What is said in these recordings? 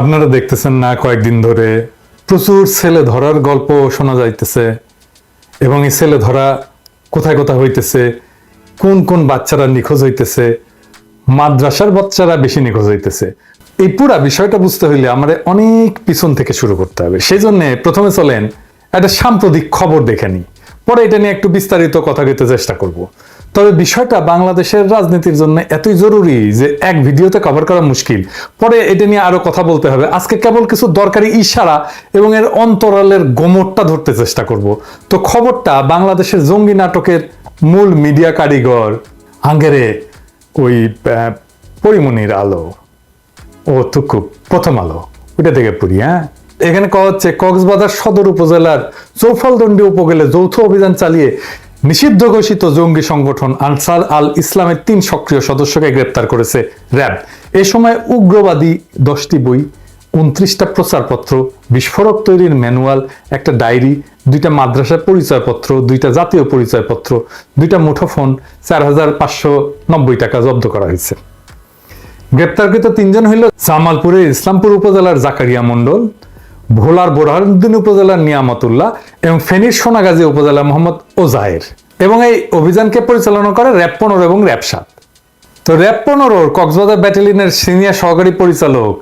আপনারা দেখতেছেন না, কয়েকদিন ধরে প্রচুর ছেলে ধরার গল্প শোনা যাইতেছে এবং এই ছেলে ধরা কোথায় কোথায় হইতেছে, কোন কোন বাচ্চারা নিখোঁজ হইতেছে, মাদ্রাসার বাচ্চারা বেশি নিখোঁজ হইতেছে। এই পুরা বিষয়টা বুঝতে হইলে আমাদের অনেক পিছন থেকে শুরু করতে হবে। সেই জন্য প্রথমে চলেন একটা সাম্প্রতিক খবর দেখে নিই। পরে এটা নিয়ে একটু বিস্তারিত কথা বলতে চেষ্টা করব। তবে বিষয়টা বাংলাদেশের রাজনীতির জন্য এতই জরুরি যে এক ভিডিওতে কভার করা মুশকিল। পরে এটা নিয়ে আরও কথা বলতে হবে। আজকে কেবল কিছু দরকারি ইশারা এবং এর অন্তরালের গোমরটা ধরতে চেষ্টা করব। তো খবরটা বাংলাদেশের জঙ্গি নাটকের মূল মিডিয়া কারিগর আঙ্গেরে ওই পরিমণির আলো। ও তুকু প্রথম আলো। ওইটা থেকে পড়ি হ্যাঁ? এখানে কওয়া হচ্ছে, কক্সবাজার সদর উপজেলার চৌফলদণ্ডী উপজেলায় যৌথ অভিযান চালিয়ে নিষিদ্ধ ঘোষিত জঙ্গি সংগঠন আনসার আল ইসলামের তিন সক্রিয় সদস্যকে গ্রেপ্তার করেছে র্যাব। এ সময় উগ্রবাদী দশটি বই, উনত্রিশটা প্রচারপত্র, বিস্ফোরক তৈরির ম্যানুয়াল, একটা ডায়েরি, দুইটা মাদ্রাসার পরিচয়পত্র, দুইটা জাতীয় পরিচয়পত্র, দুইটা মুঠোফোন, চার হাজার পাঁচশো নব্বই টাকা জব্দ করা হয়েছে। গ্রেপ্তারকৃত তিনজন হইল জামালপুরের ইসলামপুর উপজেলার জাকারিয়া মণ্ডল ভোলার বোরহানুদ্দিন উপজেলার নিয়ামতুল্লাহ এবং ফেনীর সোনাগাজী উপজেলা মোহাম্মদ ওজাহের এবং এই অভিযানকে পরিচালনা করে র্যাব পনেরো এবং র্যাব সাত। তো র্যাব পনেরোর কক্সবাজার ব্যাটালিয়নের সিনিয়র সহকারী পরিচালক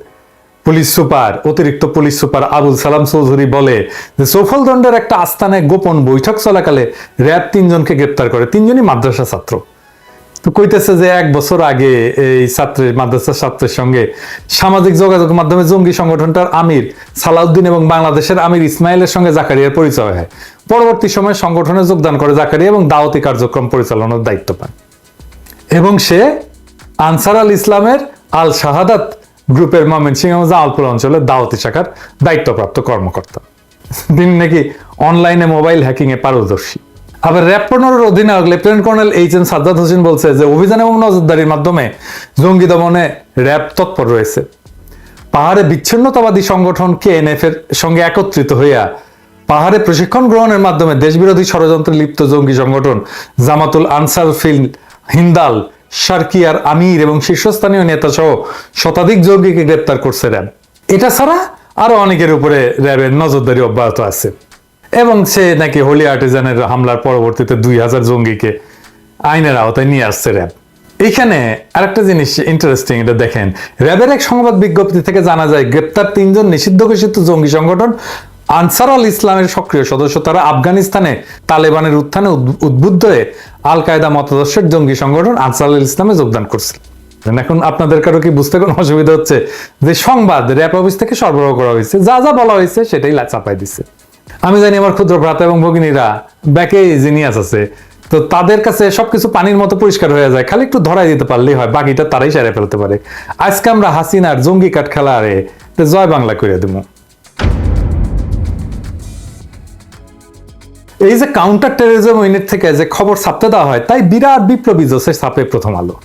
পুলিশ সুপার, অতিরিক্ত পুলিশ সুপার আবুল সালাম চৌধুরী বলে যে সৌফলদণ্ডের একটা আস্থানে গোপন বৈঠক চলাকালে র্যাব তিনজনকে গ্রেপ্তার করে। তিনজনই মাদ্রাসা ছাত্র। তো কইতেছে যে এক বছর আগে এই ছাত্রের, মাদ্রাসার ছাত্রের সঙ্গে সামাজিক যোগাযোগ মাধ্যমে জঙ্গি সংগঠনটার আমির সালাউদ্দিন এবং বাংলাদেশের আমির ইসমাইলের সঙ্গে জাকারিয়ার পরিচয় হয়। পরবর্তী সময় সংগঠনে যোগদান করে জাকারিয়া এবং দাওয়াতি কার্যক্রম পরিচালনার দায়িত্ব পান। এবং সে আনসার আল ইসলামের আল শাহাদাত গ্রুপের ময়মনসিংহ জামালপুর অঞ্চলের দাওয়াতি শাখার দায়িত্বপ্রাপ্ত কর্মকর্তা। তিনি নাকি অনলাইনে মোবাইল হ্যাকিং এ পারদর্শী। আবার র্যাব অধিনায়ক lieutenant colonel H M Sajjad Hossain বলছে যে, অভিযান এবং নজরদারির মাধ্যমে জঙ্গি দমনে র্যাব তৎপর রয়েছে। পাহাড়ে বিচ্ছিন্নতাবাদী সংগঠন কেএনএফ এর সঙ্গে একত্রিত হইয়া পাহাড়ে প্রশিক্ষণ গ্রহণের মাধ্যমে দেশবিরোধী ষড়যন্ত্রে লিপ্ত জঙ্গি সংগঠন জামাতুল আনসার ফিল হিন্দাল সার্কিয়ার আমির এবং শীর্ষস্থানীয় নেতা সহ শতাধিক জঙ্গিকে গ্রেপ্তার করছে র্যাব এটা ছাড়া আরও অনেকের উপরে র্যাবের নজরদারি অব্যাহত আছে। এবং সে নাকি হোলি আর্টিজানের হামলার পরবর্তীতে দুই হাজার জঙ্গিকে আইনের আওতায় নিয়ে আসছে র্যাব। এইখানে আরেকটা জিনিস ইন্টারেস্টিং এটা দেখেন। র্যাবের এক সংবাদ বিজ্ঞপ্তি থেকে জানা যায়, গ্রেপ্তার তিনজন নিষিদ্ধ ঘোষিত জঙ্গি সংগঠন আনসার আল ইসলামের সক্রিয় সদস্য। তারা আফগানিস্তানে তালেবানের উত্থানে উদ্বুদ্ধ হয়ে আল কায়দা মতাদর্শের জঙ্গি সংগঠন আনসার আল ইসলামে যোগদান করছিল এখন আপনাদের কারও কি বুঝতে কোনো অসুবিধা হচ্ছে? যে সংবাদ র্যাব অফিস থেকে সরবরাহ করা হয়েছে, যা যা বলা হয়েছে সেটাই চাপাই দিচ্ছে। আমি জানি আমার ক্ষুদ্র ভ্রাতা এবং ভগিনীরা ব্যাকে জিনিয়াস আছে। তো তাদের কাছে সবকিছু পানির মতো পরিষ্কার হয়ে যায়, খালি একটু ধরাই দিতে পারলেই হয়, বাকিটা তারাই সেরে ফেলতে পারে। আজকে আমরা হাসিনার জঙ্গি কাঠ খেলা আরে জয় বাংলা করে দেবো। এই যে কাউন্টার টেরোরিজম ইউনিট থেকে যে খবর ছাপতে দেওয়া হয়, তাই বিরাট বিপ্লবী জোসের ছাপে প্রথম আলো।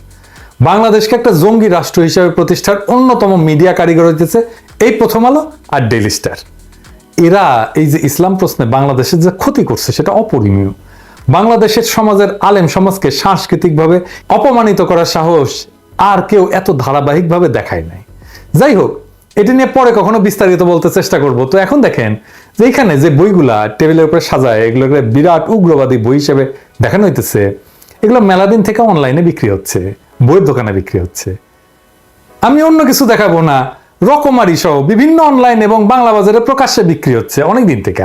বাংলাদেশকে একটা জঙ্গি রাষ্ট্র হিসেবে প্রতিষ্ঠার অন্যতম মিডিয়া কারিগর হইতেছে এই প্রথম আলো আর ডেইলি স্টার। এরা এই যে ইসলাম প্রশ্নে বাংলাদেশের যে ক্ষতি করছে, সেটা অপরিমীয় বাংলাদেশের সমাজের আলেম সমাজকে সাংস্কৃতিকভাবে অপমানিত করার সাহস আর কেউ এত ধারাবাহিকভাবে দেখায় নাই। যাই হোক, এটি নিয়ে পরে কখনো বিস্তারিত বলতে চেষ্টা করব। তো এখন দেখেন যে এখানে যে বইগুলা টেবিলের উপরে সাজায়, এগুলোকে বিরাট উগ্রবাদী বই হিসেবে দেখানো হইতেছে। এগুলো মেলাদিন থেকে অনলাইনে বিক্রি হচ্ছে, বইয়ের দোকানে বিক্রি হচ্ছে। আমি অন্য কিছু দেখাবো না। রকমারি সহ বিভিন্ন অনলাইন এবং বাংলা বাজারে প্রকাশ্যে বিক্রি হচ্ছে অনেক দিন থেকে।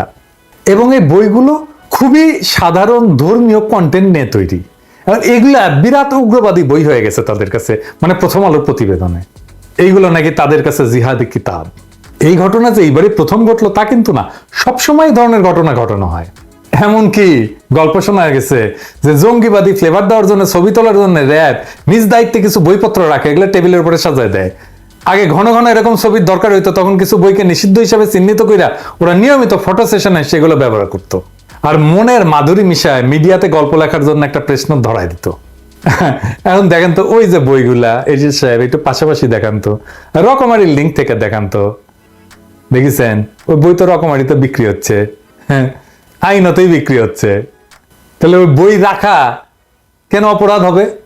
এবং এই বইগুলো খুবই সাধারণ ধর্মীয় কন্টেন্ট নিয়ে তৈরি। এবং এগুলা বিরাট উগ্রবাদী বই হয়ে গেছে তাদের কাছে মানে প্রথম আলোর প্রতিবেদনে। এইগুলো নাকি তাদের কাছে জিহাদি কিতাব। এই ঘটনা যে এইবারই প্রথম ঘটলো তা কিন্তু না, সবসময় ধরনের ঘটনা ঘটানো হয়। এমনকি গল্প শোনা গেছে যে জঙ্গিবাদী ফ্লেভার দেওয়ার জন্য ছবি তোলার জন্য র্যাব নিজ দায়িত্বে কিছু বইপত্র রাখে, এগুলো টেবিলের উপরে সাজায় দেয়। আগে ঘন ঘন এরকম ছবির দরকার হইতো, তখন কিছু বইকে নিষিদ্ধ হিসাবে চিহ্নিত কইরা ওরা নিয়মিত ফটো সেশনে সেগুলো ব্যবহার করতো। আর মনের মাধুরী মিশায় মিডিয়াতে গল্প লেখার জন্য একটা প্রশ্ন ধরায় দিত। এখন দেখেন তো, ওই যে বইগুলা, এই যে সাহেব, একটু পাশাপাশি দেখান তো। রকমারি লিঙ্ক থেকে দেখান তো। দেখেছেন? ওই বই তো রকমারিতে বিক্রি হচ্ছে। হ্যাঁ আইনতেই বিক্রি হচ্ছে। তাহলে ওই বই রাখা কেন অপরাধ হবে?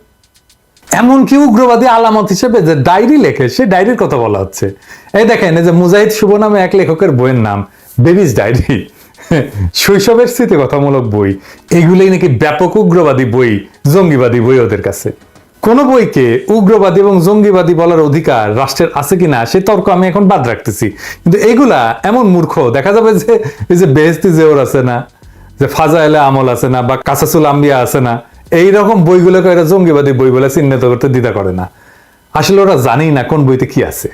এমনকি উগ্রবাদী আলামত হিসেবে যে ডায়েরি লেখে, সে ডায়েরির কথা বলা হচ্ছে। এই দেখেন, এই যে মুজাহিদ শুভ নামে এক লেখকের বইয়ের নাম, বেবিস ডায়েরি। শৈশবের স্মৃতিকথামূলক বই। এগুলোই নাকি ব্যাপক উগ্রবাদী বই, জঙ্গিবাদী বই ওদের কাছে। কোন বইকে উগ্রবাদী এবং জঙ্গিবাদী বলার অধিকার রাষ্ট্রের আছে কিনা, সে তর্ক আমি এখন বাদ রাখতেছি। কিন্তু এগুলা এমন মূর্খ, দেখা যাবে যে এই যে বেহেস্তি জেওর আছে না, যে ফাজা ফাজাইলে আমল আছে না, বা কাসাসুল আম্বিয়া আছে না এই রকম বইগুলোকে এরা জঙ্গিবাদী বই বলে চিহ্নিত করতে দ্বিধা করে না। আসলে ওরা জানেই না কোন বইতে কি আছে।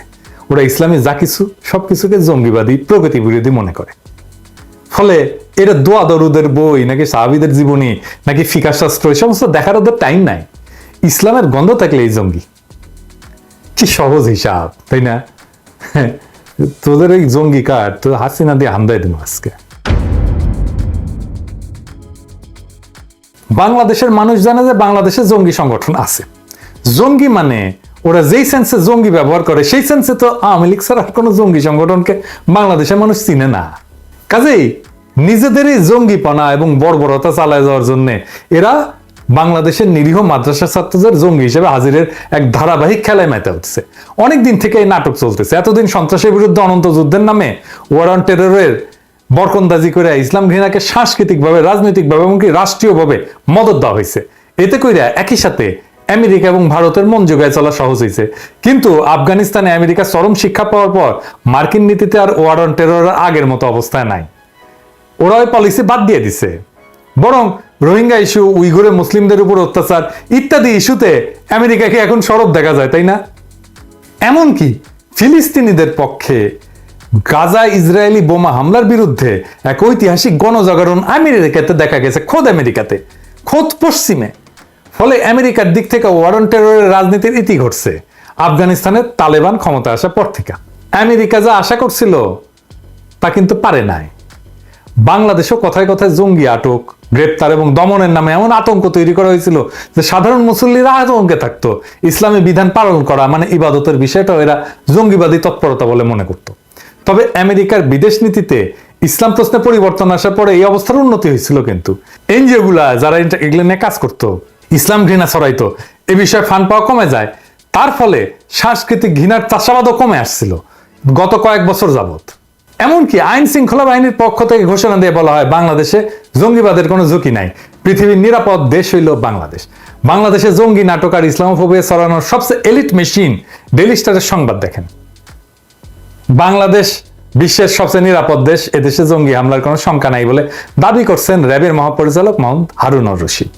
ওরা ইসলামী যা কিছু সবকিছুকে জঙ্গিবাদী, প্রগতি বিরোধী মনে করে। ফলে এটা দোয়া দরুদের বই, নাকি সাহাবিদের জীবনী, নাকি ফিকা শাস্ত্র, এই সমস্ত দেখার ওদের টাইম নাই। ইসলামের গন্ধ থাকলে এই জঙ্গি। কি সহজ হিসাব, তাই না? তোদের এই জঙ্গি কার? তো হাসিনা দিয়ে হামদাই দিন আজকে। বাংলাদেশের মানুষ জানে যে বাংলাদেশে জঙ্গি সংগঠন আছে। জঙ্গি মানে ওরা যেই সেন্সে জঙ্গি ব্যবহার করে, সেই সেন্সে তো আওয়ামী লীগ ছাড়া কোনো জঙ্গি সংগঠনকে বাংলাদেশের মানুষ চিনে না। কাজেই নিজেদেরই জঙ্গিপনা এবং বর্বরতা চালায় যাওয়ার জন্য এরা বাংলাদেশের নিরীহ মাদ্রাসা ছাত্রদের জঙ্গি হিসেবে হাজিরের এক ধারাবাহিক খেলায় মেতে উঠছে। অনেকদিন থেকে এই নাটক চলতেছে। এতদিন সন্ত্রাসের বিরুদ্ধে অনন্ত যুদ্ধের নামে ওয়ার অন টেররের বরকন্দাজি করে ইসলাম ঘৃণাকে সাংস্কৃতিকভাবে, রাজনৈতিকভাবে এমনকি রাষ্ট্রীয়ভাবে মদত দেওয়া হয়েছে। এতে কইরা একই সাথে আমেরিকা এবং ভারতের মন যোগায় চলা সহজ হয়েছে কিন্তু আফগানিস্তানে আমেরিকা চরম শিক্ষা পাওয়ার পর মার্কিন নীতিতে আর ওয়ার অন টেরর আগের মতো অবস্থায় নাই। ওরা ওই পলিসি বাদ দিয়ে দিছে। বরং রোহিঙ্গা ইস্যু, উইঘুরে মুসলিমদের উপর অত্যাচার ইত্যাদি ইস্যুতে আমেরিকাকে এখন সরব দেখা যায়, তাই না? এমনকি ফিলিস্তিনিদের পক্ষে গাজা ইসরায়েলি বোমা হামলার বিরুদ্ধে এক ঐতিহাসিক গণজাগরণ আমেরিকাতে দেখা গেছে খোদ আমেরিকাতে, খোদ পশ্চিমে। ফলে আমেরিকার দিক থেকে ওয়ারন টেররের রাজনীতির ইতি ঘটছে। আফগানিস্তানের তালেবান ক্ষমতা আসার পর থেকে। আমেরিকা যা আশা করছিল, তা কিন্তু পারে নাই। বাংলাদেশও কথায় কথায় জঙ্গি আটক, গ্রেপ্তার এবং দমনের নামে এমন আতঙ্ক তৈরি করা হয়েছিল যে সাধারণ মুসল্লিরা আতঙ্কে থাকতো। ইসলামী বিধান পালন করা মানে ইবাদতের বিষয়টাও এরা জঙ্গিবাদী তৎপরতা বলে মনে করত। তবে আমেরিকার বিদেশ নীতিতে ইসলাম প্রশ্নে পরিবর্তন আসার পরে এই অবস্থার উন্নতি হয়েছিল কিন্তু। এনজিও গুলা যারা এগুলো কাজ করতো, ইসলাম ঘৃণা ছড়াইতো, এ বিষয়ে ফান পাওয়া কমে যায়। তার ফলে সাংস্কৃতিক ঘৃণার চাষাবাদও কমে আসছিল গত কয়েক বছর যাবত এমনকি আইন শৃঙ্খলা বাহিনীর পক্ষ থেকে ঘোষণা দিয়ে বলা হয়, বাংলাদেশে জঙ্গিবাদের কোনো ঝুঁকি নাই। পৃথিবীর নিরাপদ দেশ হইল বাংলাদেশ। বাংলাদেশে জঙ্গি নাটক আর ইসলামোফোবিয়া ছড়ানোর সবচেয়ে এলিট মেশিন ডেলি স্টারের সংবাদ দেখেন। বাংলাদেশ বিশ্বের সবচেয়ে নিরাপদ দেশ, এদেশে জঙ্গি হামলার কোনো শঙ্কা নাই বলে দাবি করছেন র্যাবের মহাপরিচালক মোহাম্মদ হারুনর রশিদ।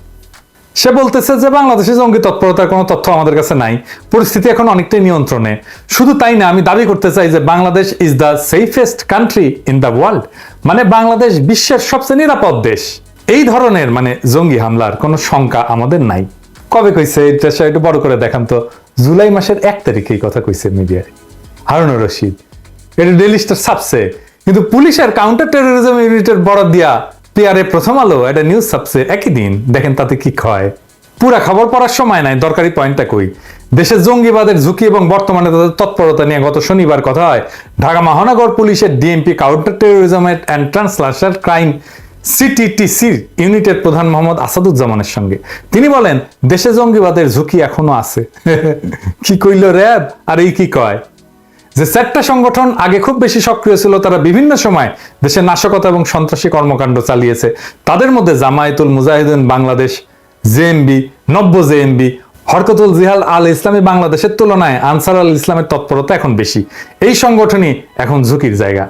সে বলতেছে যে বাংলাদেশে জঙ্গি তৎপরতার কোনো তথ্য আমাদের কাছে নাই। পরিস্থিতি এখন অনেকটাই নিয়ন্ত্রণে। শুধু তাই না, আমি দাবি করতে চাই যে Bangladesh is the safest country in the world মানে বাংলাদেশ বিশ্বের সবচেয়ে নিরাপদ দেশ। এই ধরনের মানে জঙ্গি হামলার কোনো শঙ্কা আমাদের নাই। কবে কইছে? এটা একটু বড় করে দেখান তো। জুলাই মাসের এক তারিখে এই কথা কইছে মিডিয়ায়। হারুনুর রশিদ এটা ডেলি স্টার ছাপছে কিন্তু পুলিশের কাউন্টার টেরোরিজম ইউনিটের বরাদ দিয়া পিয়ারে প্রথম আলো একটা নিউজ ছাপছে একই দিন। দেখেন তাতে কি হয় পুরা খবর পড়ার সময় নাই, দরকারি পয়েন্টটা কই দেশে জঙ্গিবাদের ঝুঁকি এবং বর্তমানে তাদের তৎপরতা নিয়ে গত শনিবার কথা হয় ঢাকা মহানগর পুলিশের DMP counter terrorism and transnational crime সিটিটিসির ইউনিটের প্রধান মোহাম্মদ আসাদুজ্জামানের সঙ্গে। তিনি বলেন, দেশে জঙ্গিবাদের ঝুঁকি এখনও আছে। কি কইল র্যাব? আর এই কি কয়? যে চারটা সংগঠন আগে খুব বেশি সক্রিয় ছিল, তারা বিভিন্ন সময় দেশে নাশকতা এবং সন্ত্রাসী কর্মকাণ্ড চালিয়েছে। তাদের মধ্যে জামায়াতুল মুজাহিদিন বাংলাদেশ জেএমবি নব্য জেএমবি হরকতুল জিহাল আল ইসলামী বাংলাদেশের তুলনায় আনসার আল ইসলামের তৎপরতা এখন বেশি। এই সংগঠনই এখন ঝুঁকির জায়গা।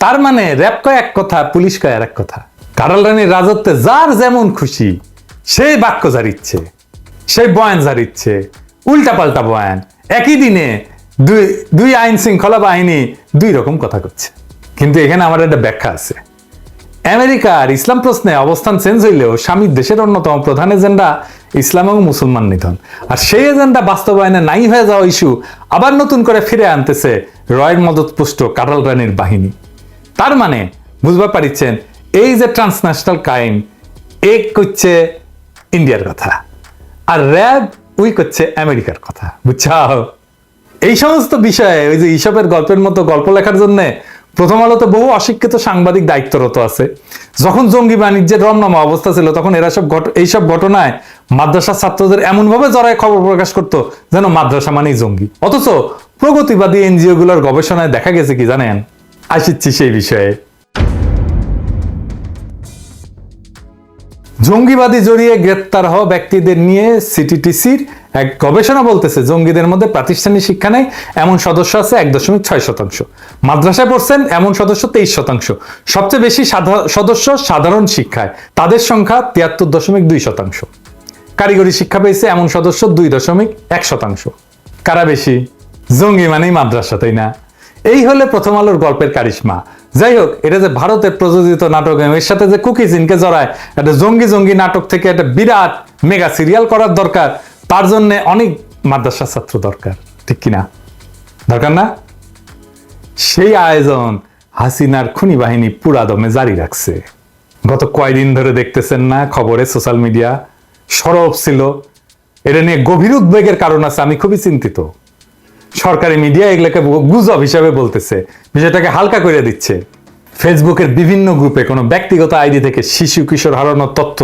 তার মানে র্যাব কয় এক কথা, পুলিশ কয় আর এক কথা। কারাল রানীর রাজত্বে যার যেমন খুশি, সেই বাক্য জারিচ্ছে সেই বয়ান জারিচ্ছে উল্টা পাল্টা বয়ান। একই দিনে দুই দুই আইন শৃঙ্খলা বাহিনী দুই রকম কথা করছে কিন্তু এখানে আমার একটা ব্যাখ্যা আছে। আমেরিকার ইসলাম প্রশ্নে অবস্থান চেঞ্জ হইলেও স্বামীর দেশের অন্যতম প্রধান এজেন্ডা ইসলাম এবং মুসলমান নিধন। আর সেই এজেন্ডা বাস্তবায়নে নাই হয়ে যাওয়া ইস্যু আবার নতুন করে ফিরে আনতেছে রয়ের মদতপুষ্ট কাটাল রানীর বাহিনী। তার মানে বুঝতে পারিচ্ছেন, এই যে ট্রান্সন্যাশনাল ক্রাইম, এক করছে ইন্ডিয়ার কথা আর র্যাব, উই করছে আমেরিকার কথা। বুঝছাও? এই সমস্ত বিষয়ে, ওই যে ইসবের গল্পের মতো গল্প লেখার জন্য প্রথম আলোতে বহু অশিক্ষিত সাংবাদিক দায়িত্বরত আছে। যখন জঙ্গি বাণিজ্যের রমনামা অবস্থা ছিল, তখন এরা সব এইসব ঘটনায় মাদ্রাসার ছাত্রদের এমনভাবে জড়ায় খবর প্রকাশ করত যেন মাদ্রাসা মানেই জঙ্গি। অথচ প্রগতিবাদী এনজিও গুলোর গবেষণায় দেখা গেছে কি জানেন? আসিচ্ছি সেই বিষয়ে। জঙ্গিবাদী জড়িয়ে গ্রেপ্তার হওয়া ব্যক্তিদের নিয়ে সিটিটিসির এক গবেষণা বলতেছে, জঙ্গিদের মধ্যে প্রাতিষ্ঠানিক শিক্ষা নেই, এমন সদস্য আছে এক দশমিক ছয় শতাংশ। মাদ্রাসায় পড়ছেন এমন সদস্য তেইশ শতাংশ। সবচেয়ে বেশি সদস্য সাধারণ শিক্ষায়, তাদের সংখ্যা তিয়াত্তর দশমিক দুই শতাংশ। কারিগরি শিক্ষা পেয়েছে এমন সদস্য দুই দশমিক এক শতাংশ। কারা বেশি? জঙ্গি মানেই মাদ্রাসা, তাই না? এই হলে প্রথম আলোর গল্পের কারিশমা। যাই হোক, এটা যে ভারতে প্রযোজিত নাটক এর সাথে যে কুকি সিনকে জড়ায়, একটা জঙ্গি জঙ্গি নাটক থেকে একটা বিরাট মেগা সিরিয়াল করার দরকার, তার জন্য অনেক মাদ্রাসা ছাত্র দরকার, ঠিক কিনা? দরকার না? সেই আয়োজন হাসিনার খুনি বাহিনী পুরা দমে জারি রাখছে। গত কয়দিন ধরে দেখতেছেন না খবরে সোশ্যাল মিডিয়া, সরব ছিল। এটা নিয়ে গভীর উদ্বেগের কারণ আছে, আমি খুবই চিন্তিত। সরকারি মিডিয়া এগুলোকে গুজব হিসাবে বলতেছে। বিষয়টাকে হালকা করে দিচ্ছে। ফেসবুকের বিভিন্ন গ্রুপে কোনো ব্যক্তিগত আইডি থেকে শিশু, কিশোর হারানোর তথ্য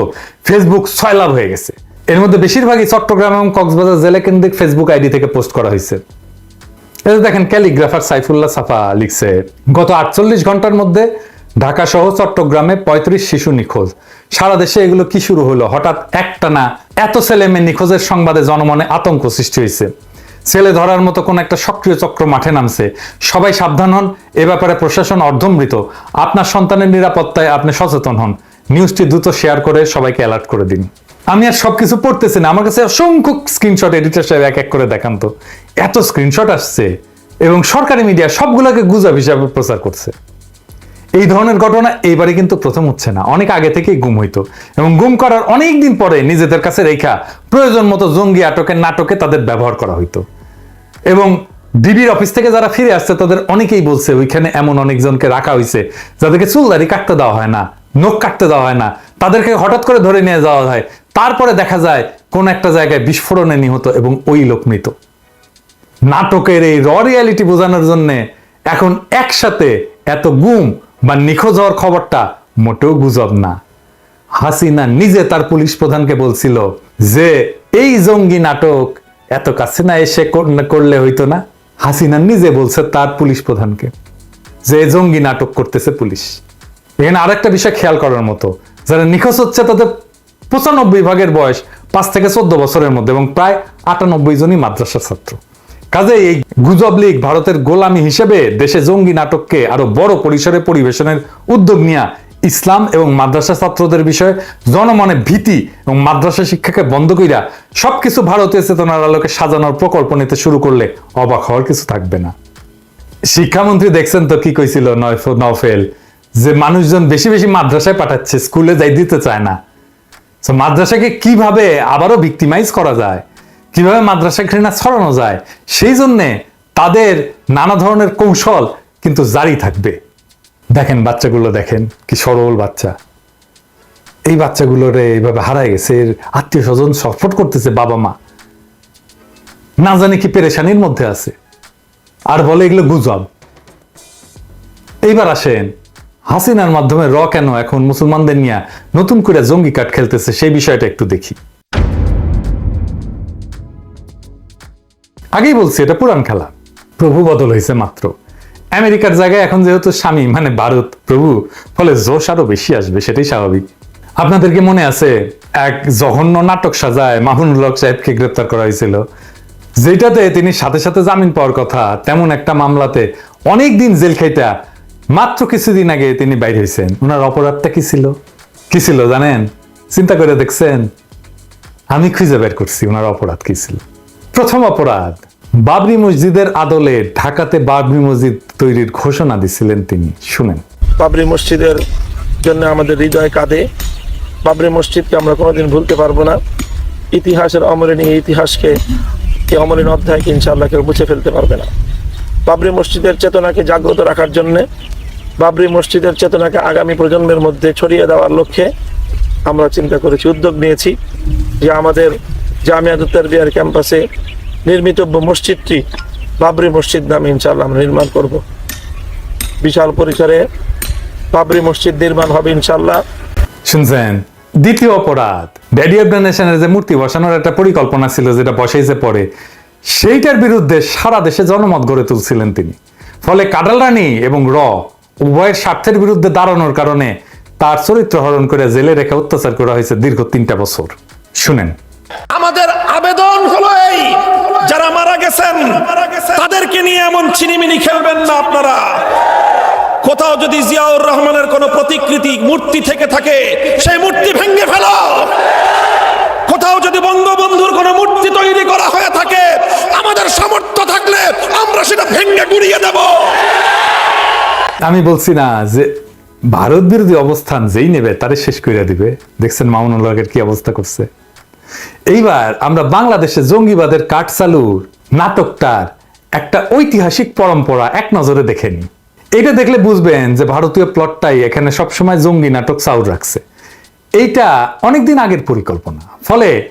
ফেসবুক সয়লাভ হয়ে গেছে। এর মধ্যে বেশিরভাগই চট্টগ্রাম এবং কক্সবাজার জেলা কেন্দ্রিক ফেসবুক আইডি থেকে পোস্ট করা হয়েছে। যে দেখেন ক্যালিগ্রাফার সাইফুল্লাহ সাফা লিখছে, গত আটচল্লিশ ঘণ্টার মধ্যে ঢাকা সহ চট্টগ্রামে পঁয়ত্রিশ শিশু নিখোঁজ। সারা দেশে এগুলো কি শুরু হলো? হঠাৎ একটা না, এত ছেলে মেয়ে নিখোঁজের সংবাদে জনমনে আতঙ্ক সৃষ্টি হয়েছে। ছেলে ধরার মতো কোন একটা সক্রিয় চক্র মাঠে নামছে। সবাই সাবধান হন, এ ব্যাপারে প্রশাসন অর্ধমৃত। আপনার সন্তানের নিরাপত্তায় আপনি সচেতন হন। নিউজটি দ্রুত শেয়ার করে সবাইকে অ্যালার্ট করে দিন। আমি আর সবকিছু পড়তেছি না। আমার কাছে অসংখ্য স্ক্রিনশট এডিটর সাহেব এক এক করে দেখান তো। এত স্ক্রিনশট আসছে এবং সরকারি মিডিয়া সবগুলোকে গুজব হিসাবে প্রচার করছে। এই ধরনের ঘটনা এইবারে কিন্তু প্রথম হচ্ছে না। অনেক আগে থেকেই গুম হইতো। এবং গুম করার অনেক দিন পরে নিজেদের কাছে রেখা প্রয়োজন মতো জঙ্গি আটকের নাটকে তাদের ব্যবহার করা হইতো। এবং ডিবির অফিস থেকে যারা ফিরে আসছে, তাদের অনেকেই বলছে, ওইখানে এমন অনেকজনকে রাখা হয়েছে যাদেরকে চুলদারি কাটতে দেওয়া হয় না, নখ কাটতে দেওয়া হয় না, তাদেরকে হঠাৎ করে ধরে নিয়ে যাওয়া হয়। তারপরে দেখা যায়, কোন একটা জায়গায় বিস্ফোরণে নিহত এবং ওই লোক মৃত। নাটকের এই র রিয়ালিটি বোঝানোর জন্য এখন একসাথে এত গুম বা নিখোঁজ হওয়ার খবরটা মোটেও গুজব না। হাসিনা নিজে তার পুলিশ প্রধানকে বলছিল যে, এই জঙ্গি নাটক এত কাছে না এসে করলে হইতো না। হাসিনা নিজে বলছে তার পুলিশ প্রধানকে যে জঙ্গি নাটক করতেছে পুলিশ। এখানে আরেকটা বিষয় খেয়াল করার মতো, যারা নিখোঁজ হচ্ছে তাদের পঁচানব্বই ভাগের বয়স পাঁচ থেকে চোদ্দ বছরের মধ্যে এবং প্রায় আটানব্বই জনই মাদ্রাসা ছাত্র। কাজে এই গুজব লীগ ভারতের গোলামি হিসেবে দেশে জঙ্গি নাটককে আরও বড় পরিসরে পরিবেশনের উদ্যোগ নিয়ে ইসলাম এবং মাদ্রাসা ছাত্রদের বিষয়ে জনমনে ভীতি এবং মাদ্রাসা শিক্ষাকে বন্ধ কইরা সবকিছু ভারতীয় চেতনার আলোকে সাজানোর প্রকল্প নিতে শুরু করলে অবাক হওয়ার কিছু থাকবে না। শিক্ষামন্ত্রী দেখছেন তো কি কইছিল নওফেল? যে মানুষজন বেশি বেশি মাদ্রাসায় পাঠাচ্ছে, স্কুলে যাই দিতে চায় না। তো মাদ্রাসাকে কীভাবে আবারও ভিক্টিমাইজ করা যায়? কীভাবে মাদ্রাসা ঘৃণা ছড়ানো যায়? সেই জন্যে তাদের নানা ধরনের কৌশল কিন্তু জারি থাকবে। দেখেন বাচ্চাগুলো দেখেন, কি সরল বাচ্চা। এই বাচ্চাগুলোরে এইভাবে হারায় গেছে, এর আত্মীয় স্বজন সফট করতেছে বাবা মা। না জানি কি পেরেশানির মধ্যে আছে। আর বলে এগুলো গুজব। এইবার আসেন, হাসিনার মাধ্যমে র কেন এখন মুসলমানদের নিয়ে নতুন করে জঙ্গি কাঠ খেলতেছে, সেই বিষয়টা একটু দেখি। আগেই বলছি, এটা পুরান খেলা। প্রভু বদল হয়েছে মাত্র। আমেরিকার জায়গায় এখন যেহেতু স্বামী মানে ভারত প্রভু, ফলে জোশ আরও বেশি আসবে, সেটাই স্বাভাবিক। আপনাদের কি মনে আছে, এক জঘন্য নাটক সাজায় মামুনুল হক সাহেবকে গ্রেপ্তার করা হয়েছিল। যেটাতে তিনি সাথে সাথে জামিন পাওয়ার কথা, তেমন একটা মামলাতে অনেক দিন জেল খাইতা, মাত্র কিছুদিন আগে তিনি বাইর হয়েছেন ওনার অপরাধটা কি ছিল? কি ছিল জানেন? চিন্তা করে দেখছেন? আমি খুঁজে বের করছি ওনার অপরাধ কি ছিল। প্রথম অপরাধ বাবরি মসজিদের আদলে ঢাকাতে বাবরি মসজিদ তৈরির ঘোষণা দিছিলেন তিনি। শুনেন। বাবরি মসজিদের জন্য আমাদের হৃদয় কাঁদে। বাবরি মসজিদকে আমরা কোনোদিন ভুলতে পারব না। ইতিহাসের এই ইতিহাসকে এই অমলিন অধ্যায়কে ইনশাআল্লাহ কেউ মুছে ফেলতে পারবে না। বাবরি মসজিদের চেতনাকে জাগ্রত রাখার জন্যে বাবরি মসজিদের চেতনাকে আগামী প্রজন্মের মধ্যে ছড়িয়ে দেওয়ার লক্ষ্যে আমরা চিন্তা করেছি, উদ্যোগ নিয়েছি যে আমাদের জামিয়াতুত্তর বিহার ক্যাম্পাসে নির্মিতব্য মসজিদটি বাবরি মসজিদ নামে ইনশাআল্লাহ আমরা নির্মাণ করব। বিশাল পরিসরে বাবরি মসজিদ নির্মাণ হবে ইনশাল্লাহ শুনছেন দ্বিতীয় অপরাধ। ড্যাডি যে মূর্তি বসানোর একটা পরিকল্পনা ছিল যেটা বসাইছে পরে সেইটার বিরুদ্ধে সারা দেশে জনমত গড়ে তুলছিলেন তিনি। ফলে কাডাল রানী এবং র উভয়ের স্বার্থের বিরুদ্ধে দাঁড়ানোর কারণে তার চরিত্র হরণ করে জেলে রেখে অত্যাচার করা হয়েছে দীর্ঘ তিনটা বছর। শুনেন। আমাদের আবেদন হলো এই যারা মারা গেছেন তাদেরকে নিয়ে এমন চিনিমিনি খেলবেন না আপনারা। কোথাও যদি জিয়াউর রহমানের কোন প্রতিকৃতি মূর্তি থেকে থাকে সেই মূর্তি ভেঙে ফেলো। কোথাও যদি বঙ্গবন্ধুর কোন মূর্তি তৈরি করা হয়ে থাকে আমাদের সামর্থ্য থাকলে আমরা সেটা ভেঙে গুড়িয়ে দেব। আমি বলছি না যে ভারত বিরোধী অবস্থান যেই নেবে তারে শেষ করে দিবে। দেখছেন মামুনুল হকের কি অবস্থা করছে। এইবার আমরা বাংলাদেশে জঙ্গিবাদের কাঠ চালুর নাটকটার একটা ঐতিহাসিক পরম্পরা এক নজরে দেখে নি এটা দেখলে বুঝবেন যে ভারতীয় প্লটটাই এখানে সবসময় জঙ্গি নাটক চাউর রাখছে। এইটা অনেকদিন আগের পরিকল্পনা। ফলে